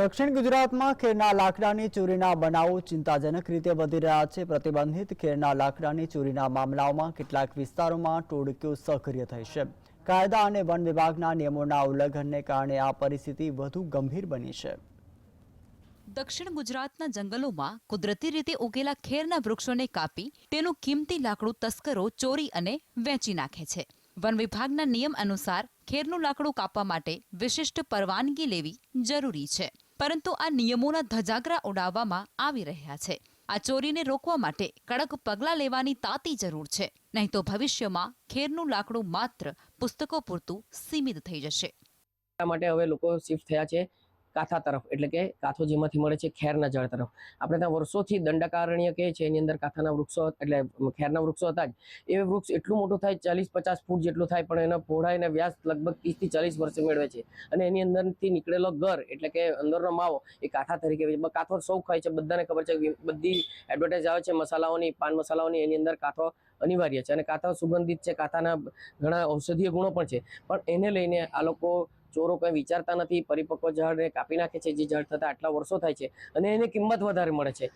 દક્ષિણ ગુજરાતમાં ખેરના લાકડાની ચોરીના બનાવો ચિંતાજનક રીતે વધી રહ્યા છે. પ્રતિબંધિત ખેરના લાકડાની ચોરીના મામલાઓમાં કેટલાક વિસ્તારોમાં ટોળકીઓ સક્રિય થઈ છે. કાયદા અને વન વિભાગના નિયમોના ઉલ્લંઘનને કારણે આ પરિસ્થિતિ વધુ ગંભીર બની છે. દક્ષિણ ગુજરાતના જંગલોમાં કુદરતી રીતે ઉગેલા ખેરના વૃક્ષોને કાપી તેનું કિંમતી લાકડું તસ્કરો ચોરી અને વેચી નાખે છે. વન વિભાગના નિયમ અનુસાર ખેરનું લાકડું કાપવા માટે વિશિષ્ટ પરવાનગી લેવી જરૂરી છે. પરંતુ આ નિયમોના ધજાગરા ઉડાવવામાં આવી રહ્યા છે. આ ચોરીને રોકવા માટે કડક પગલાં લેવાની તાતી જરૂર છે. નહીં તો ભવિષ્યમાં ખેરનું લાકડું માત્ર પુસ્તકો પૂરતું સીમિત થઈ જશે. માટે હવે લોકો શિફ્ટ થયા છે. કાથા તરફ, એટલે કે કાથો જેમાંથી મળે છે ખેરના જળ તરફ. આપણે ત્યાં વર્ષોથી દંડકારણ્ય કહે છે, એની અંદર કાથાના વૃક્ષો એટલે ખેરના વૃક્ષો હતા જ. એ વૃક્ષ એટલું મોટું થાય, ચાલીસ પચાસ ફૂટ જેટલું થાય, પણ એનો પહોળાઈ અને વ્યાસ લગભગ ત્રીસથી ચાલીસ વર્ષે મેળવે છે. અને એની અંદરથી નીકળેલો ઘર, એટલે કે અંદરનો માવો, એ કાથા તરીકે. કાથો સૌ ખાય છે, બધાને ખબર છે બધી એડવર્ટાઇઝ આવે છે મસાલાઓની, પાન મસાલાઓની, એની અંદર કાથો અનિવાર્ય છે. અને કાથા સુગંધિત છે, કાથાના ઘણા ઔષધીય ગુણો પણ છે. પણ એને લઈને આ લોકો ચોરો કંઈ વિચારતા નથી, પરિપક્વ ઝાડને કાપી નાખે છે, જે ઝાડ થતા આટલા વર્ષો થાય છે અને એની કિંમત વધારે મળે છે.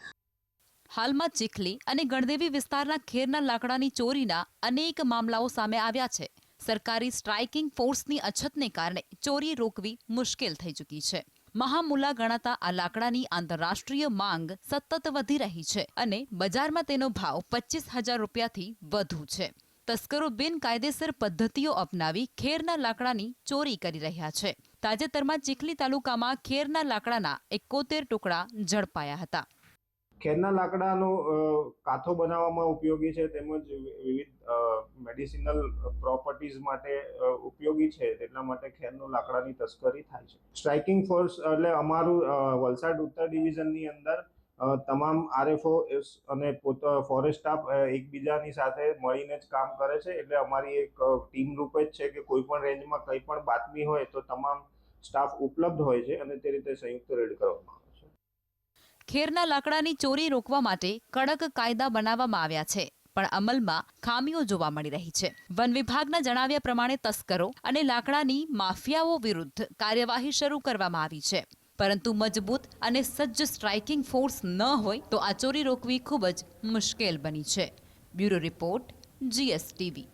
હાલમાં ચીખલી અને ગણદેવી વિસ્તારના ખેરના લાકડાની ચોરીના અનેક મામલાઓ સામે આવ્યા છે. સરકારી સ્ટ્રાઇકિંગ ફોર્સની અછતને કારણે ચોરી રોકવી મુશ્કેલ થઈ ચૂકી છે. મહામુલા ગણાતા આ લાકડાની આંતરરાષ્ટ્રીય માંગ સતત વધી રહી છે અને બજારમાં તેનો ભાવ પચીસ હજાર રૂપિયાથી વધુ છે. તસ્કરો બિનકાયદેસર પદ્ધતિઓ અપનાવી ખેરના લાકડાની ચોરી કરી રહ્યા છે. તાજેતરમાં ચીખલી તાલુકામાં ખેરના લાકડાના એકોતેર ટુકડા ઝડપાયા હતા. ખેરના લાકડાનો કાથો બનાવવામાં ઉપયોગી છે તેમજ વિવિધ મેડિસિનલ પ્રોપર્ટીઝ માટે ઉપયોગી છે એટલા માટે ખેરનું લાકડાની તસ્કરી થાય છે. સ્ટ્રાઇકિંગ ફોર્સ એટલે અમારું વલસાડ ઉત્તર ડિવિઝનની અંદર તમામ આરએફઓ અને પોતા, ફોરેસ્ટ સ્ટાફ એકબીજાની સાથે મળીને જ કામ કરે છે. એટલે અમારી એક ટીમ રૂપે જ છે કે કોઈ પણ રેન્જમાં કંઈ પણ બાતમી હોય તો તમામ સ્ટાફ ઉપલબ્ધ હોય છે અને તે રીતે સંયુક્ત રેડ કરવામાં આવે છે. ખેરના લાકડાની ચોરી રોકવા માટે કડક કાયદા બનાવવામાં આવ્યા છે, પણ અમલમાં ખામીઓ જોવા મળી રહી છે. વન વિભાગના જણાવ્યા પ્રમાણે તસ્કરો અને લાકડાની માફિયાઓ વિરુદ્ધ કાર્યવાહી શરૂ કરવામાં આવી છે. પરંતુ મજબૂત અને સજ્જ સ્ટ્રાઇકિંગ ફોર્સ ન હોય તો આ ચોરી રોકવી ખૂબ જ મુશ્કેલ બની છે. Bureau report, GSTV.